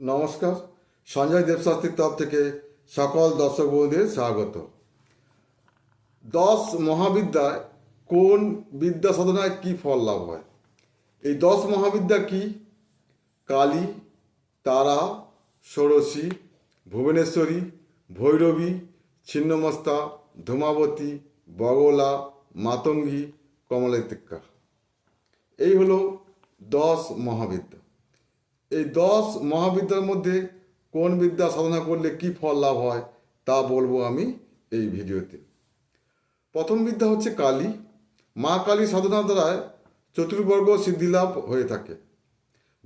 নমস্কার। সঞ্জয় দেবশাস্ত্রীর তরফ থেকে সকল দর্শক বন্ধুদের স্বাগত। দশ মহাবিদ্যায় কোন বিদ্যা সাধনায় কি ফল লাভ হয়? এই দশ মহাবিদ্যা কি? কালী, তারা, ষোড়শী, ভুবনেশ্বরী, ভৈরবী, ছিন্নমস্তা, ধূমাবতী, বগলা, মাতঙ্গী, কমলাতিক্কা। এই হলো দশ মহাবিদ্যা। এই দশ মহাবিদ্যার মধ্যে কোন বিদ্যা সাধনা করলে কি ফল লাভ হয় তা বলব আমি এই ভিডিওতে। প্রথম বিদ্যা হচ্ছে কালী। মা কালী সাধনা দ্বারা চতুর্বর্গ সিদ্ধিলাভ হয়ে থাকে।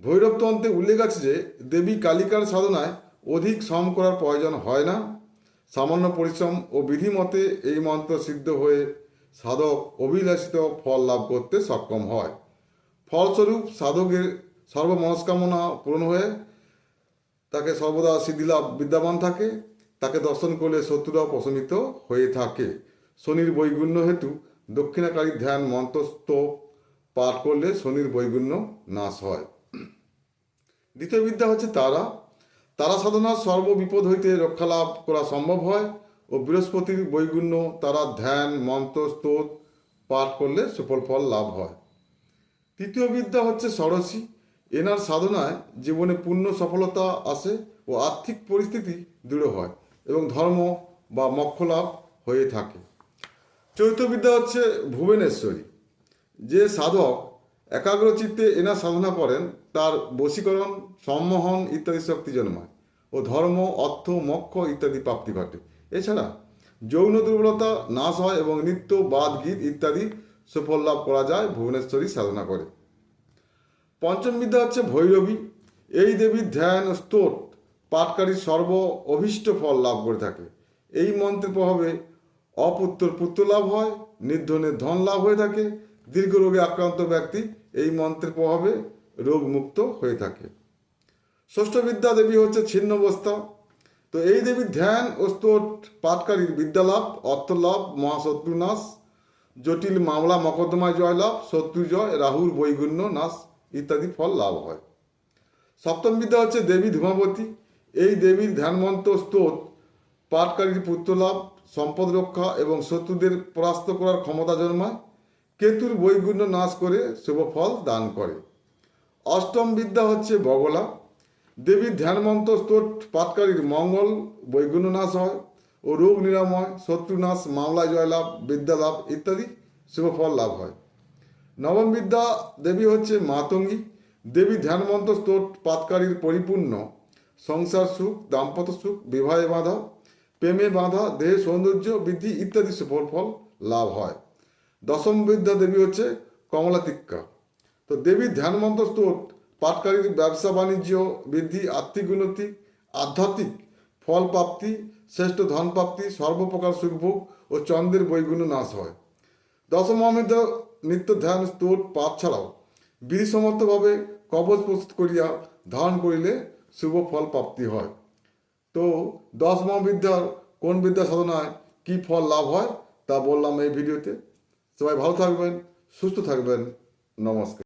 ভৈরব ভৈরবতন্ত্রে উল্লেখ আছে যে, দেবী কালিকার সাধনায় অধিক শ্রম করার প্রয়োজন হয় না। সামান্য পরিশ্রম ও বিধিমতে এই মন্ত্র সিদ্ধ হয়ে সাধক অভিলাষিত ফল লাভ করতে সক্ষম হয়। ফলস্বরূপ সাধকের সর্বমনস্কামনা পূরণ হয়ে তাকে সর্বদা সিদ্ধিলাভ বিদ্যমান থাকে, তাকে দর্শন করলে শত্রুরাও প্রশমিত হয়ে থাকে। শনির বৈগুণ্য হেতু দক্ষিণাকারী ধ্যান মন্ত্রস্থ পাঠ করলে শনির বৈগুণ্য নাশ হয়। দ্বিতীয় বিদ্যা হচ্ছে তারা। তারা সাধনা সর্ববিপদ হইতে রক্ষা লাভ করা সম্ভব হয় ও বৃহস্পতির বৈগুণ্য তারা ধ্যান মন্ত্র স্তোত পাঠ করলে সুফল ফল লাভ হয়। তৃতীয় বিদ্যা হচ্ছে ষড়শী এনার সাধনায় জীবনে পূর্ণ সফলতা আসে ও আর্থিক পরিস্থিতি দৃঢ় হয় এবং ধর্ম বা মোক্ষ লাভ হয়ে থাকে। চতুর্থ বিদ্যা হচ্ছে ভুবনেশ্বরী। যে সাধক একাগ্রচিত্তে এনার সাধনা করেন, তার বশীকরণ, সম্মোহন ইত্যাদি শক্তি জন্মায় ও ধর্ম, অর্থ, মোক্ষ ইত্যাদি প্রাপ্তি ঘটে। এছাড়া যৌন দুর্বলতা নাশ হয় এবং নৃত্য বাদ গীত ইত্যাদি সুফল লাভ করা যায় ভুবনেশ্বরী সাধনা করে। পঞ্চম বিদ্যা হচ্ছে ভৈরবী। এই দেবীর ধ্যান স্তোত পাঠকারী সর্ব অভীষ্ট ফল লাভ করে থাকে। এই মন্ত্রের প্রভাবে অপুত্তর পুত্র লাভ হয়, নির্ধনের ধন লাভ হয়ে থাকে, দীর্ঘ রোগে আক্রান্ত ব্যক্তি এই মন্ত্রের প্রভাবে রোগমুক্ত হয়ে থাকে। ষষ্ঠ বিদ্যা দেবী হচ্ছে ছিন্নবস্তা তো এই দেবীর ধ্যান ও স্তোট পাঠকারীর বিদ্যালাভ, অর্থলাভ মহাশত্রু নাশ জটিল মামলা, মকদ্দমায় জয়লাভ শত্রু জয় রাহুর বৈগুণ্য নাশ। ইত্যাদি ফল লাভ হয়। সপ্তম বিদ্যা হচ্ছে দেবী ধূমাবতী। এই দেবীর ধ্যানমন্ত্র স্তোত, পাঠকারীর পুত্রলাভ, সম্পদ রক্ষা এবং শত্রুদের পরাস্ত করার ক্ষমতা জন্মায়। কেতুর বৈগুণ্য নাশ করে শুভ ফল দান করে। অষ্টম বিদ্যা হচ্ছে বগলা। দেবীর ধ্যানমন্ত্র স্তোত, পাঠকারীর মঙ্গল, বৈগুণ্য নাশ হয় ও রোগ নিরাময়, শত্রু নাশ, মামলা, জয়লাভ, বিদ্যালাভ ইত্যাদি শুভ ফল লাভ হয়। নবম বিদ্যা, দেবী হচ্ছে মাতঙ্গী দেবী ধ্যানমন্ত্র স্তোত পাতকারীর পরিপূর্ণ। সংসার সুখ, দাম্পত্য সুখ, বিবাহে বাঁধা। প্রেমে বাঁধা, দেহে সৌন্দর্য, বৃদ্ধি ইত্যাদি সুফল ফল লাভ হয়। দশম বিদ্যা, দেবী হচ্ছে কমলাতিক্কা। তো দেবীর ধ্যানমন্ত্র স্তোত পাটকারীর ব্যবসা, বাণিজ্য, বৃদ্ধি, আর্থিক উন্নতি, আধ্যাত্মিক ফল প্রাপ্তি, শ্রেষ্ঠ ধন প্রাপ্তি, সর্বপ্রকার সুখভোগ ও চন্দ্রের বৈগুণ্য নাশ হয়। দশম মহাবিদ্যা নিত্য ধ্যান স্তোত পাঠ ছাড়াও বিধিসম্মতভাবে কবচ প্রস্তুত করিয়া ধারণ করিলে শুভ ফল প্রাপ্তি হয়। তো দশ মহাবিদ্যার কোন বিদ্যা সাধনায় কী ফল লাভ হয় তা বললাম এই ভিডিওতে। সবাই ভালো থাকবেন, সুস্থ থাকবেন। নমস্কার।